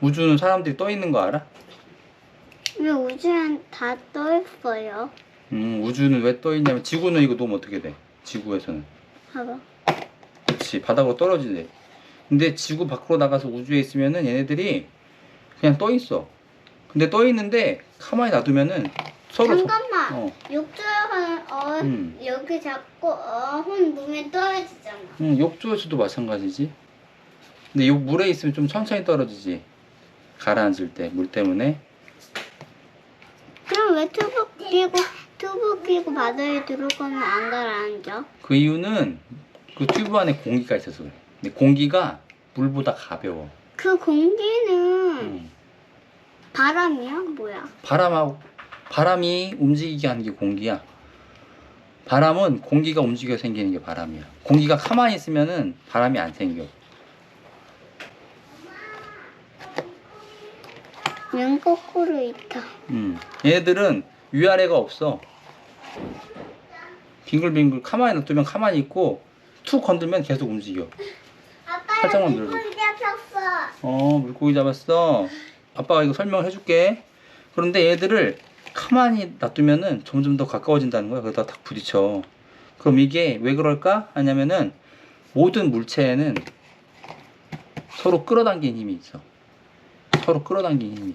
우주는 사람들이 떠 있는 거 알아? 왜 우주엔 다 떠있어요? 음, 우주는 왜 떠 있냐면 지구는 이거 놓으면 어떻게 돼? 지구에서는. 봐봐. 그렇지. 바닥으로 떨어지네. 근데 지구 밖으로 나가서 우주에 있으면은 얘네들이 그냥 떠 있어. 근데 떠 있는데 가만히 놔두면은 서로 잠깐만. 어. 욕조에서는 어 음. 여기 잡고 어혼 물에 떨어지잖아. 응, 욕조에서도 마찬가지지. 근데 욕 물에 있으면 좀 천천히 떨어지지. 가라앉을 때 물 때문에. 그럼 왜 튜브 끼고 튜브 끼고 바다에 들어가면 안 가라앉아? 그 이유는 그 튜브 안에 공기가 있어서 그래. 근데 공기가 물보다 가벼워. 그 공기는 응. 바람이야? 뭐야? 바람하고 바람이 움직이게 하는 게 공기야. 바람은 공기가 움직여 생기는 게 바람이야. 공기가 가만히 있으면은 바람이 안 생겨. 면 거꾸로 있다. 음. 얘네들은 위아래가 없어. 빙글빙글 가만히 놔두면 가만히 있고 툭 건들면 계속 움직여. 아빠 살짝만 밀어줘. 잡혔어. 어, 물고기 잡았어. 아빠가 이거 설명을 해줄게. 그런데 얘들을 가만히 놔두면은 점점 더 가까워진다는 거야. 그러다 탁 부딪혀. 그럼 이게 왜 그럴까? 하냐면은 모든 물체에는 서로 끌어당기는 힘이 있어. 서로 끌어당기는 힘이.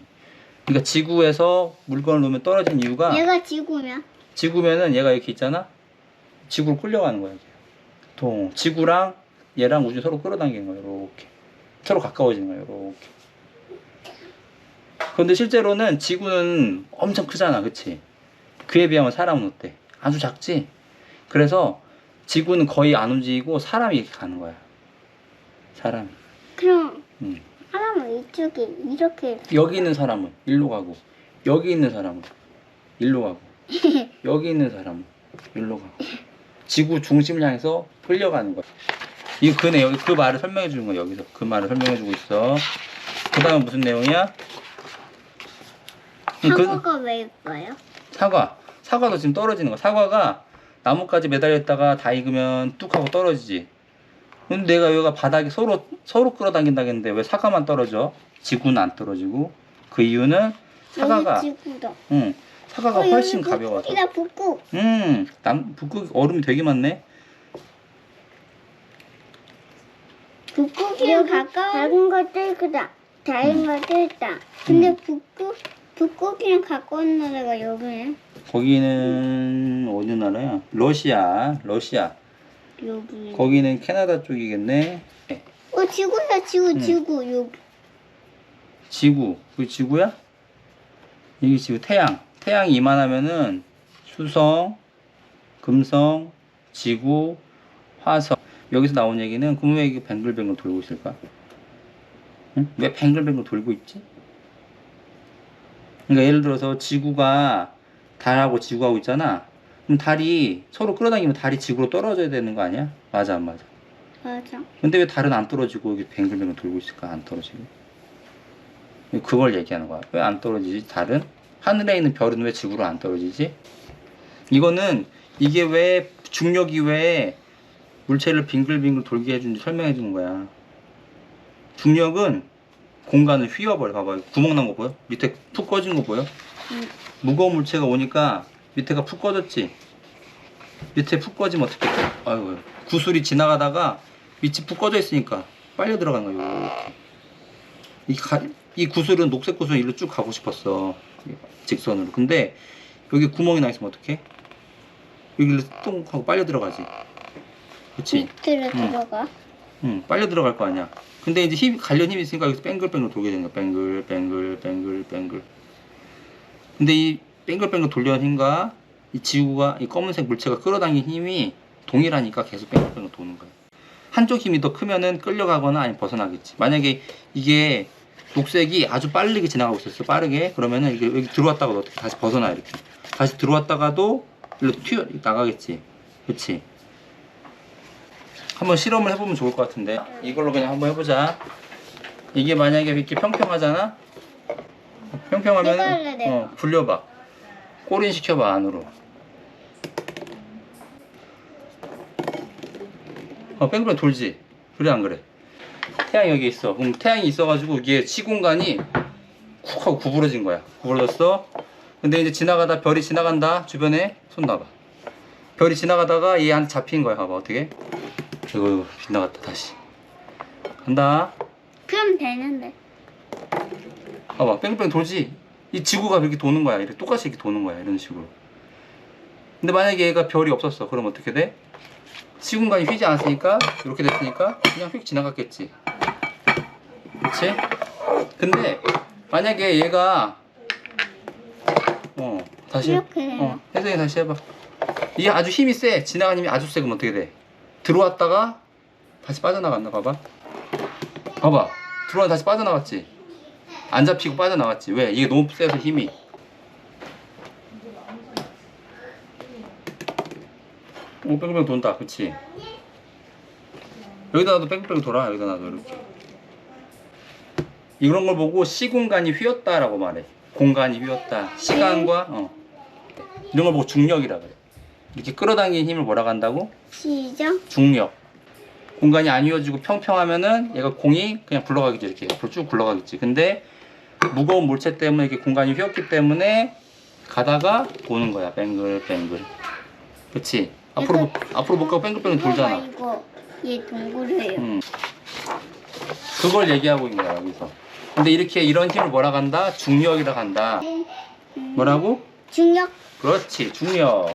그러니까 지구에서 물건을 놓으면 떨어진 이유가 얘가 지구면? 지구면은 얘가 이렇게 있잖아. 지구로 끌려가는 거야. 통 지구랑 얘랑 우주 서로 끌어당기는 거야. 이렇게 서로 가까워지는 거야. 이렇게. 그런데 실제로는 지구는 엄청 크잖아, 그치? 그에 비하면 사람은 어때? 아주 작지? 그래서 지구는 거의 안 움직이고 사람이 이렇게 가는 거야. 사람이. 그럼 음. 사람은 이쪽에 이렇게 여기 있는 사람은 일로 가고, 여기 있는 사람은 일로 가고, 여기 있는 사람은 일로 가고. 지구 중심을 향해서 끌려가는 거야. 이 그네 여기 그 말을 설명해 주는 거야 여기서 그 말을 설명해 주고 있어. 그 다음에 무슨 내용이야? 음, 그- 사과가 왜 있어요? 사과. 사과도 지금 떨어지는 거야. 사과가 나뭇가지 매달려 있다가 다 익으면 뚝 하고 떨어지지. 근데 내가 여기가 바닥에 서로 서로 끌어당긴다겠는데 왜 사과만 떨어져? 지구는 안 떨어지고 그 이유는 사과가 지구다. 응 사과가 어, 여기 훨씬 가벼워서. 북극이다 북극. 음, 남 북극 얼음이 되게 많네. 북극이랑 가까운 작은 것도 크다. 작은 것도 있다. 근데 음. 북극 북극이랑 가까운 나라가 여기네. 거기는 어느 나라야? 러시아, 러시아. 여기. 거기는 캐나다 쪽이겠네. 네. 어 지구야 지구 음. 지구 여기. 지구, 그 지구야? 이게 지구 태양. 태양이 이만하면은 수성, 금성, 지구, 화성. 여기서 나온 얘기는 그럼 왜 이게 뱅글뱅글 돌고 있을까? 응? 왜 뱅글뱅글 돌고 있지? 그러니까 예를 들어서 지구가 달하고 지구하고 있잖아. 그럼 달이 서로 끌어당기면 달이 지구로 떨어져야 되는 거 아니야? 맞아 안 맞아? 맞아. 근데 왜 달은 안 떨어지고 이게 뱅글뱅글 돌고 있을까? 안 떨어지고. 그걸 얘기하는 거야. 왜 안 떨어지지? 달은? 하늘에 있는 별은 왜 지구로 안 떨어지지? 이거는 이게 왜 중력이 왜 물체를 빙글빙글 돌게 해주는지 설명해 주는 거야. 중력은 공간을 휘어버려. 봐봐. 구멍 난 거 보여? 밑에 푹 꺼진 거 보여? 응. 무거운 물체가 오니까 밑에가 푹 꺼졌지? 밑에 푹 꺼지면 어떻게 돼? 아이고, 구슬이 지나가다가 밑이 푹 꺼져 있으니까 빨려 들어간 거예요. 이, 가- 이 구슬은 녹색 구슬은 일로 쭉 가고 싶었어. 직선으로. 근데 여기 구멍이 나 있으면 어떡해? 여기로 똥 하고 빨려 들어가지. 그치? 밑으로 응. 들어가. 응, 빨려 들어갈 거 아니야. 근데 이제 힘, 관련 힘이 있으니까 여기서 뱅글뱅글 돌게 되는 거야. 뱅글, 뱅글, 뱅글, 뱅글. 근데 이 뱅글뱅글 돌려는 힘과 이 지구가 이 검은색 물체가 끌어당긴 힘이 동일하니까 계속 뱅글뱅글 도는 거야. 한쪽 힘이 더 크면은 끌려가거나 아니면 벗어나겠지. 만약에 이게 녹색이 아주 빠르게 지나가고 있었어. 빠르게. 그러면은 이게 여기 들어왔다가 어떻게 다시 벗어나 이렇게. 다시 들어왔다가도 일로 튀어 나가겠지. 그렇지? 한번 실험을 해보면 좋을 것 같은데 이걸로 그냥 한번 해보자 이게 만약에 이렇게 평평하잖아 평평하면 내가. 어, 굴려봐 꼬린 시켜봐 안으로 어 뺑뺑 돌지 그래 안 그래 태양이 여기 있어. 그럼 태양이 있어가지고 이게 시공간이 쿡 하고 구부러진 거야. 구부러졌어. 근데 이제 지나가다 별이 지나간다. 주변에 손 놔봐. 별이 지나가다가 얘한테 잡힌 거야. 봐봐 어떻게? 이거 이거 빗나갔다 다시. 간다. 그럼 되는데. 봐봐 뺑뺑 돌지. 이 지구가 이렇게 도는 거야. 이렇게 똑같이 이렇게 도는 거야. 이런 식으로. 근데 만약에 얘가 별이 없었어. 그럼 어떻게 돼? 시공간이 휘지 않았으니까 이렇게 됐으니까 그냥 휙 지나갔겠지. 그렇지? 근데 만약에 얘가 어 다시 이렇게. 어 혜성이 다시 해봐. 이게 아주 힘이 세. 지나가는 힘이 아주 세. 그럼 어떻게 돼? 들어왔다가 다시 빠져나갔나 봐봐. 봐봐. 들어와 다시 빠져나갔지. 안 잡히고 빠져나갔지. 왜? 이게 너무 세서 힘이. 오 뺑뺑 돈다. 그치? 여기다 놔도 뺑뺑 돌아. 여기다 놔도 이렇게. 이런 걸 보고 시 공간이 휘었다 라고 말해. 공간이 휘었다. 시간과 어. 이런 걸 보고 중력이라 그래. 이렇게 끌어당기는 힘을 뭐라고 한다고? 시죠? 중력. 공간이 안 휘어지고 평평하면은 얘가 공이 그냥 굴러가겠지 이렇게 옆으로 쭉 굴러가겠지. 근데 무거운 물체 때문에 이렇게 공간이 휘었기 때문에 가다가 도는 거야. 뱅글뱅글. 그렇지? 앞으로 못- 앞으로 못 가고 뱅글뱅글 돌잖아. 이거 얘 동그래요. 음. 그걸 얘기하고 있는 거야 여기서. 근데 이렇게 이런 힘을 뭐라 간다? 중력이라 간다. 음, 뭐라고? 중력 그렇지 중력.